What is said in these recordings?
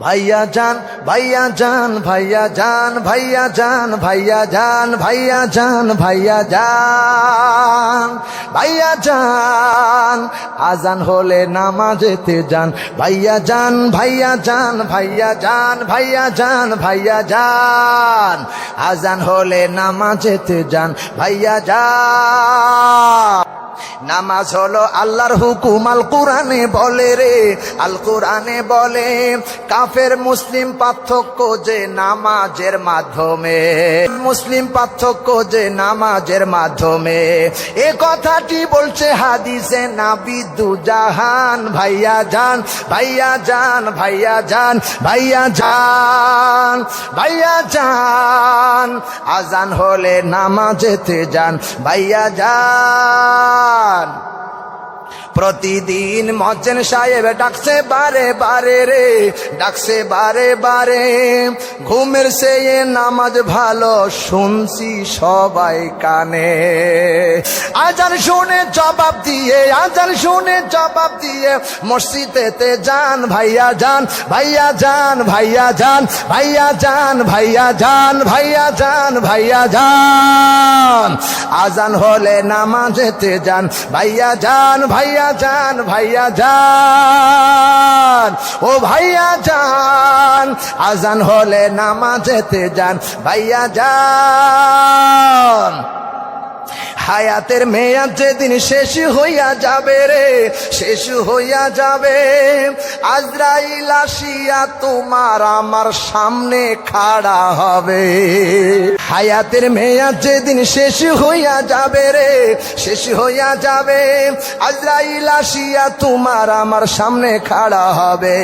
ভাইয়া যান ভাইয়া যান ভাইয়া যান ভাইয়া যান ভাইয়া যান ভাইয়া যান ভাইয়া যান ভাইয়া যান আজান হলে নামাজেতে যান ভাইয়া যান ভাইয়া যান ভাইয়া যান ভাইয়া যান ভাইয়া যান আজান হলে নামাজেতে যান ভাইয়া যান নামাজ হলো আল্লাহর হুকুম, আল কোরআনে বলে রে। আল কোরআনে বলে, কাফের, মুসলিম পার্থক্য যে নামাজের মাধ্যমে। মুসলিম পার্থক্য যে নামাজের মাধ্যমে। এ কথাটি বলছে হাদিসে নাবিদু জাহান, ভাইয়া যান ভাইয়া যান ভাইয়া যান ভাইয়া যান ভাইয়া যান আজান হলে নামাজেতে যান, ভাইয়া যান God. প্রতিদিন মজ্জেন সাহেব ডাকছে বারে বারে রে, ডাকছে বারে বারে। ঘুমের সে নামাজ ভালো শুনছি সবাই কানে। আজান শুনে জবাব দিয়ে, আজান শুনে জবাব দিয়ে মসজিদেতে যান, ভাইয়া যান ভাইয়া যান ভাইয়া যান ভাইয়া যান ভাইয়া যান ভাইয়া যান ভাইয়া যান। আজান হলে নামাজেতে যান, ভাইয়া যান, ভাইয়া যান ভাইয়া যান ও ভাইয়া যান আজান হলে নামাজেতে যান, ভাইয়া যান হায়াতের মেয়াদ যেদিন শেষ হইয়া যাবে রে, শেষ হইয়া যাবে। আজরাইল আসিয়া তোমার আমার সামনে খাড়া হবে। হায়াতের মেয়া যেদিন শেষ হইয়া যাবে রে, শেষ হইয়া যাবে। আজরাইল আসিয়া তোমার আমার সামনে খাড়া হবে।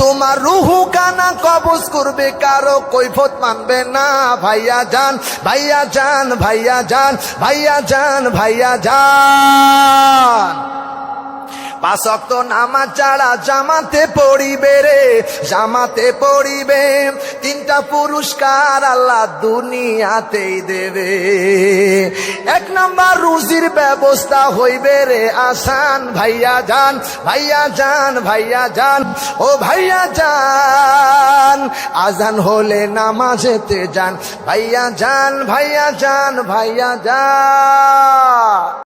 তোমার রুহু কানা কবজ করবে, কারও কৈফত মানবে না। ভাইয়া যান ভাইয়া যান ভাইয়া যান ভাইয়া যান ভাইয়া যান। পাশক্ত নামাজ ছাড়া জামাতে পড়িবে রে, জামাতে পড়িবে। তিনটা পুরস্কার আল্লাহ দুনিয়াতেই দেবে। এক নাম্বার রুজির ব্যবস্থা হইবে রে, আসান ভাইয়া যান ভাইয়া যান ভাইয়া যান। ও ভাইয়া যান, আজান হলে নামাজেতে যান। ভাইয়া যান ভাইয়া যান ভাইয়া যান।